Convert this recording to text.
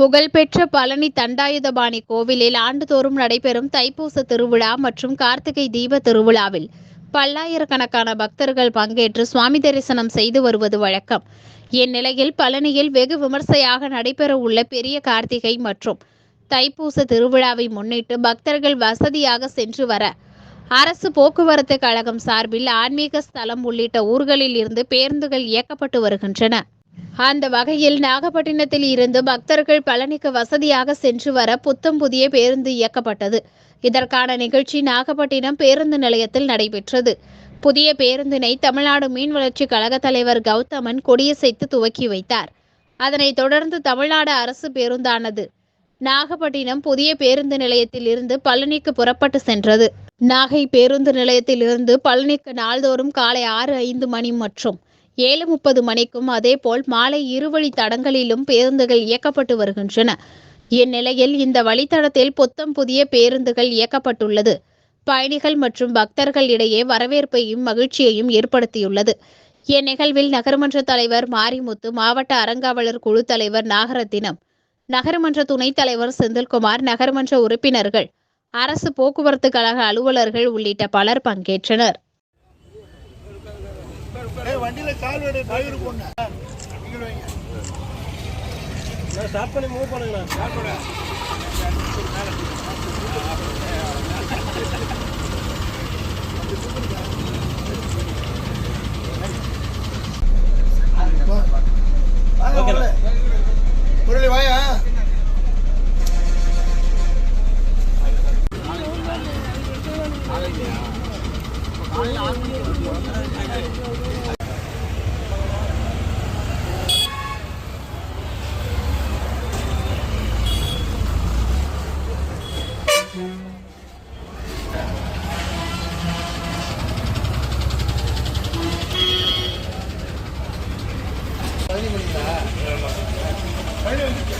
புகழ்பெற்ற பழனி தண்டாயுதபாணி கோவிலில் ஆண்டுதோறும் நடைபெறும் தைப்பூச திருவிழா மற்றும் கார்த்திகை தீப திருவிழாவில் பல்லாயிரக்கணக்கான பக்தர்கள் பங்கேற்று சுவாமி தரிசனம் செய்து வருவது வழக்கம். இந்நிலையில் பழனியில் வெகு விமர்சையாக நடைபெற உள்ள பெரிய கார்த்திகை மற்றும் தைப்பூச திருவிழாவை முன்னிட்டு பக்தர்கள் வசதியாக சென்று வர அரசு போக்குவரத்து கழகம் சார்பில் ஆன்மீக ஸ்தலம் உள்ளிட்ட ஊர்களில் இருந்து பேருந்துகள் இயக்கப்பட்டு வருகின்றன. அந்த வகையில் நாகப்பட்டினத்தில் இருந்து பக்தர்கள் பழனிக்கு வசதியாக சென்று வர புத்தம் புதிய பேருந்து இயக்கப்பட்டது. இதற்கான நிகழ்ச்சி நாகப்பட்டினம் பேருந்து நிலையத்தில் நடைபெற்றது. புதிய பேருந்தினை தமிழ்நாடு மீன் வளர்ச்சி கழக தலைவர் கௌதமன் கொடியசைத்து துவக்கி வைத்தார். அதனைத் தொடர்ந்து தமிழ்நாடு அரசு பேருந்தானது. நாகப்பட்டினம் புதிய பேருந்து நிலையத்தில் இருந்து பழனிக்கு புறப்பட்டு சென்றது. நாகை பேருந்து நிலையத்தில் இருந்து பழனிக்கு நாள்தோறும் காலை ஆறு ஐந்து மணி மற்றும் ஏழு முப்பது மணிக்கும் அதேபோல் மாலை இருவழி தடங்களிலும் பேருந்துகள் இயக்கப்பட்டு வருகின்றன. இந்நிலையில் இந்த வழித்தடத்தில் புத்தம் புதிய பேருந்துகள் இயக்கப்பட்டுள்ளது. பயணிகள் மற்றும் பக்தர்கள் இடையே வரவேற்பையும் மகிழ்ச்சியையும் ஏற்படுத்தியுள்ளது. இந்நிகழ்வில் நகர்மன்ற தலைவர் மாரிமுத்து மாவட்ட அறங்காவலர் குழு தலைவர் நாகரத்தினம் நகரமன்ற துணைத் தலைவர் செந்தில்குமார் நகர்மன்ற உறுப்பினர்கள் அரசு போக்குவரத்து கழக அலுவலர்கள் உள்ளிட்ட பலர் பங்கேற்றனர். வண்டியில கால் வெடு டிரைவர் போங்க நீங்கள் வைங்க. ஸ்டார்ட் பண்ணி மூவ் ஓகேண்ணா. முரளி வாயா. 아니 빨리 보니다. 빨리 보니다.